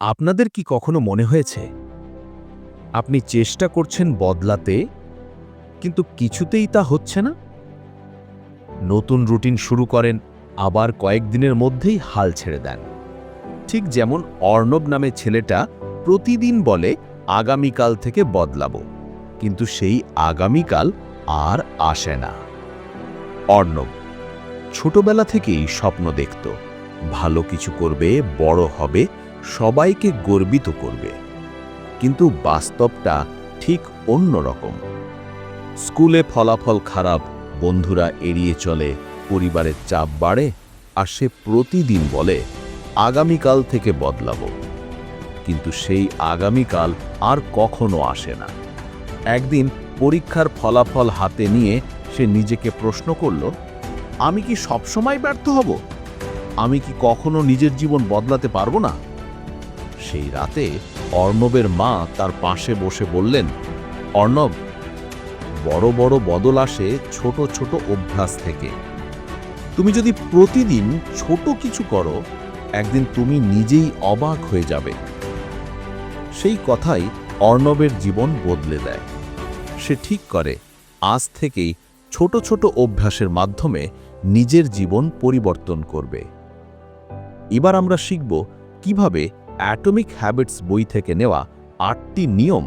আপনাদের কি কখনো মনে হয়েছে? আপনি চেষ্টা করছেন বদলাতে, কিন্তু কিছুতেই তা হচ্ছে না? নতুন রুটিন শুরু করেন, আবার কয়েকদিনের মধ্যেই হাল ছেড়ে দেন। ঠিক যেমন অর্ণব নামে ছেলেটা প্রতিদিন বলে, আগামীকাল থেকে বদলাবো। কিন্তু সেই আগামীকাল আর আসে না। অর্ণব ছোটবেলা থেকেই স্বপ্ন দেখত, ভালো কিছু করবে, বড় হবে সবাইকে গর্বিত করবে। কিন্তু বাস্তবটা ঠিক অন্য রকম। স্কুলে ফলাফল খারাপ, বন্ধুরা এড়িয়ে চলে, পরিবারের চাপ বাড়ে, আর সে প্রতিদিন বলে, আগামীকাল থেকে বদলাবো। কিন্তু সেই আগামীকাল আর কখনো আসে না। একদিন পরীক্ষার ফলাফল হাতে নিয়ে সে নিজেকে প্রশ্ন করল, আমি কি সবসময় ব্যর্থ হব? আমি কি কখনো নিজের জীবন বদলাতে পারব না? সেই রাতে অর্ণবের মা তার পাশে বসে বললেন, অর্ণব, বড় বড় বদল আসে ছোট ছোট অভ্যাস থেকে। তুমি যদি প্রতিদিন ছোট কিছু করো, একদিন তুমি নিজেই অবাক হয়ে যাবে। সেই কথাই অর্ণবের জীবন বদলে দেয়। সে ঠিক করে, আজ থেকেই ছোট ছোট অভ্যাসের মাধ্যমে নিজের জীবন পরিবর্তন করবে। এবার আমরা শিখব কীভাবে অ্যাটমিক হ্যাবিটস বই থেকে নেওয়া আটটি নিয়ম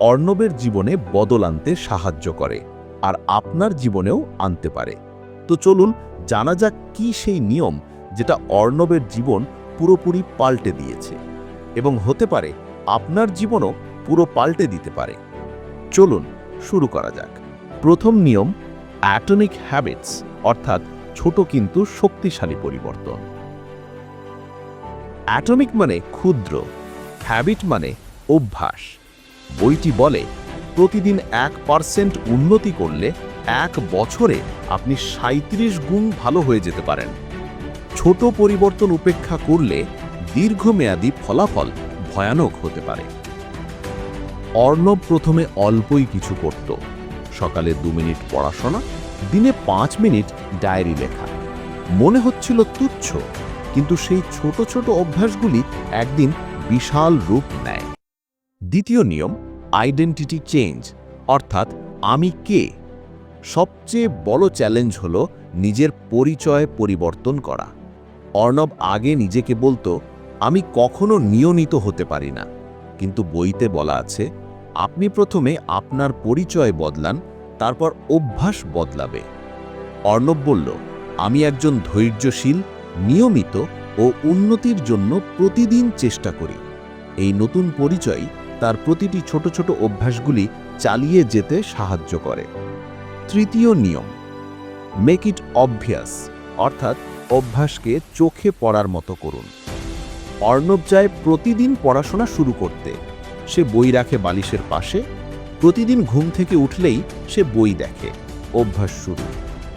অর্ণবের জীবনে বদল আনতে সাহায্য করে আর আপনার জীবনেও আনতে পারে। তো চলুন জানা যাক কি সেই নিয়ম যেটা অর্ণবের জীবন পুরোপুরি পাল্টে দিয়েছে এবং হতে পারে আপনার জীবনও পুরো পাল্টে দিতে পারে। চলুন শুরু করা যাক। প্রথম নিয়ম অ্যাটমিক হ্যাবিটস অর্থাৎ ছোট কিন্তু শক্তিশালী পরিবর্তন। অ্যাটমিক মানে ক্ষুদ্র, হ্যাবিট মানে অভ্যাস। বইটি বলে, প্রতিদিন এক পার্সেন্ট উন্নতি করলে এক বছরে আপনি সাঁত্রিশ গুণ ভালো হয়ে যেতে পারেন। ছোট পরিবর্তন উপেক্ষা করলে দীর্ঘমেয়াদী ফলাফল ভয়ানক হতে পারে। অর্ণব প্রথমে অল্পই কিছু করত সকালে দু মিনিট পড়াশোনা, দিনে পাঁচ মিনিট ডায়েরি লেখা। মনে হচ্ছিল তুচ্ছ কিন্তু সেই ছোট ছোট অভ্যাসগুলি একদিন বিশাল রূপ নেয়। দ্বিতীয় নিয়ম আইডেন্টিটি চেঞ্জ অর্থাৎ আমি কে? সবচেয়ে বড় চ্যালেঞ্জ হল নিজের পরিচয় পরিবর্তন করা। অর্ণব আগে নিজেকে বলতো, আমি কখনো নিয়মিত হতে পারি না। কিন্তু বইতে বলা আছে, আপনি প্রথমে আপনার পরিচয় বদলান, তারপর অভ্যাস বদলাবে। অর্ণব বলল, আমি একজন ধৈর্যশীল নিয়মিত ও উন্নতির জন্য প্রতিদিন চেষ্টা করি। এই নতুন পরিচয় তার প্রতিটি ছোট ছোট অভ্যাসগুলি চালিয়ে যেতে সাহায্য করে। তৃতীয় নিয়ম মেক ইট অভ্যাস অর্থাৎ অভ্যাসকে চোখে পড়ার মতো করুন। অর্ণব চায় প্রতিদিন পড়াশোনা শুরু করতে। সে বই রাখে বালিশের পাশে। প্রতিদিন ঘুম থেকে উঠলেই সে বই দেখে। অভ্যাস শুরু।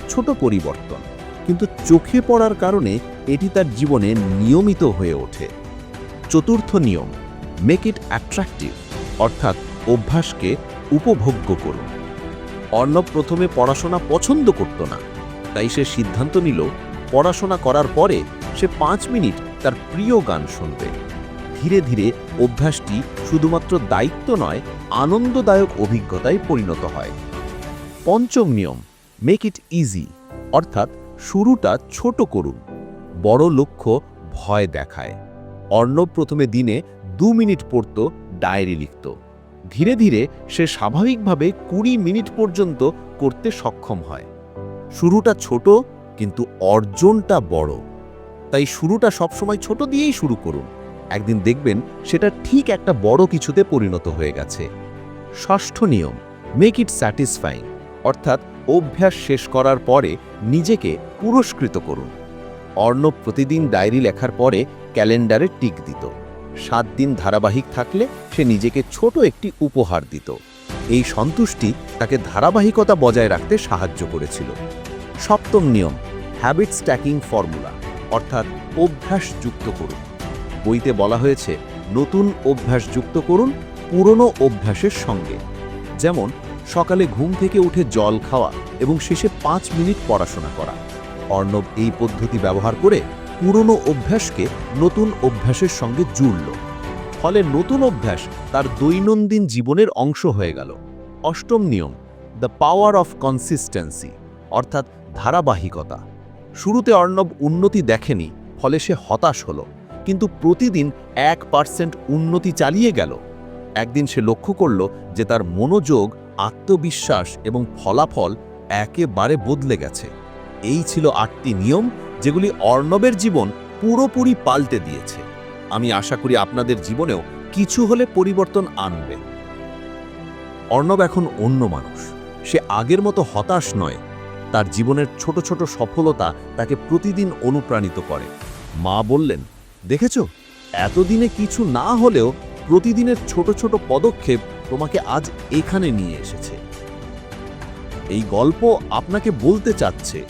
ছোট পরিবর্তন। কিন্তু চোখে পড়ার কারণে এটি তার জীবনে নিয়মিত হয়ে ওঠে। চতুর্থ নিয়ম মেক ইট অ্যাট্রাকটিভ অর্থাৎ অভ্যাসকে উপভোগ্য করুন অর্ণব প্রথমে পড়াশোনা পছন্দ করত না, তাই সে সিদ্ধান্ত নিল, পড়াশোনা করার পরে সে পাঁচ মিনিট তার প্রিয় গান শুনবে। ধীরে ধীরে অভ্যাসটি শুধুমাত্র দায়িত্ব নয়, আনন্দদায়ক অভিজ্ঞতায় পরিণত হয়। পঞ্চম নিয়ম মেক ইট ইজি অর্থাৎ শুরুটা ছোট করুন। বড় লক্ষ্য ভয় দেখায়। অর্ণব প্রথমে দিনে দু মিনিট পড়ত, ডায়েরি লিখত। ধীরে ধীরে সে স্বাভাবিকভাবে কুড়ি মিনিট পর্যন্ত করতে সক্ষম হয়। শুরুটা ছোট, কিন্তু অর্জনটা বড়। তাই শুরুটা সবসময় ছোট দিয়েই শুরু করুন। একদিন দেখবেন সেটা ঠিক একটা বড় কিছুতে পরিণত হয়ে গেছে। ষষ্ঠ নিয়ম মেক ইট স্যাটিসফাইং অর্থাৎ অভ্যাস শেষ করার পরে নিজেকে পুরস্কৃত করুন। অর্ণব প্রতিদিন ডায়েরি লেখার পরে ক্যালেন্ডারে টিক দিত। সাত দিন ধারাবাহিক থাকলে সে নিজেকে ছোট একটি উপহার দিত। এই সন্তুষ্টি তাকে ধারাবাহিকতা বজায় রাখতে সাহায্য করেছিল। সপ্তম নিয়ম হ্যাবিট স্ট্যাকিং ফর্মুলা অর্থাৎ অভ্যাস যুক্ত করুন। বইতে বলা হয়েছে, নতুন অভ্যাস যুক্ত করুন পুরনো অভ্যাসের সঙ্গে। যেমন সকালে ঘুম থেকে উঠে জল খাওয়া এবং শেষে পাঁচ মিনিট পড়াশোনা করা। অর্ণব এই পদ্ধতি ব্যবহার করে পুরনো অভ্যাসকে নতুন অভ্যাসের সঙ্গে জুড়ল। ফলে নতুন অভ্যাস তার দৈনন্দিন জীবনের অংশ হয়ে গেল। অষ্টম নিয়ম, দ্য পাওয়ার অফ কনসিস্টেন্সি অর্থাৎ ধারাবাহিকতা। শুরুতে অর্ণব উন্নতি দেখেনি, ফলে সে হতাশ হলো। কিন্তু প্রতিদিন এক পার্সেন্ট উন্নতি চালিয়ে গেল। একদিন সে লক্ষ্য করল যে তার মনোযোগ আত্মবিশ্বাস এবং ফলাফল একেবারে বদলে গেছে। এই ছিল আটটি নিয়ম যেগুলি অর্ণবের জীবন পুরোপুরি পাল্টে দিয়েছে। আমি আশা করি আপনাদের জীবনেও কিছু হলে পরিবর্তন আনবে। অর্ণব এখন অন্য মানুষ। সে আগের মতো হতাশ নয়। তার জীবনের ছোট ছোট সফলতা তাকে প্রতিদিন অনুপ্রাণিত করে। মা বললেন, দেখেছ? এতদিনে কিছু না হলেও প্রতিদিনের ছোট ছোট পদক্ষেপ তোমাকে আজ এখানে নিয়ে এসেছে। এই গল্প আপনাকে বলতে চাচ্ছে।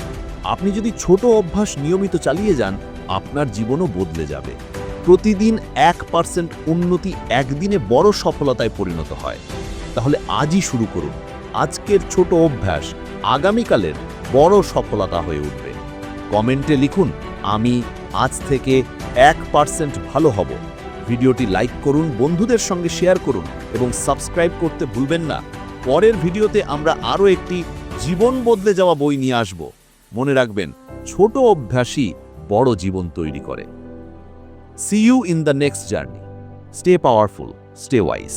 আপনি যদি ছোট অভ্যাস নিয়মিত চালিয়ে যান, আপনার জীবনও বদলে যাবে। প্রতিদিন এক পার্সেন্ট উন্নতি একদিনে বড় সফলতায় পরিণত হয়। তাহলে আজই শুরু করুন। আজকের ছোট অভ্যাস আগামীকালের বড় সফলতা হয়ে উঠবে। কমেন্টে লিখুন, আমি আজ থেকে এক পার্সেন্ট ভালো হব। ভিডিওটি লাইক করুন, বন্ধুদের সঙ্গে শেয়ার করুন এবং সাবস্ক্রাইব করতে ভুলবেন না। পরের ভিডিওতে আমরা আরও একটি জীবন বদলে যাওয়া বই নিয়ে আসব। মনে রাখবেন, ছোট অভ্যাসই বড় জীবন তৈরি করে। See you in the next journey stay powerful stay wise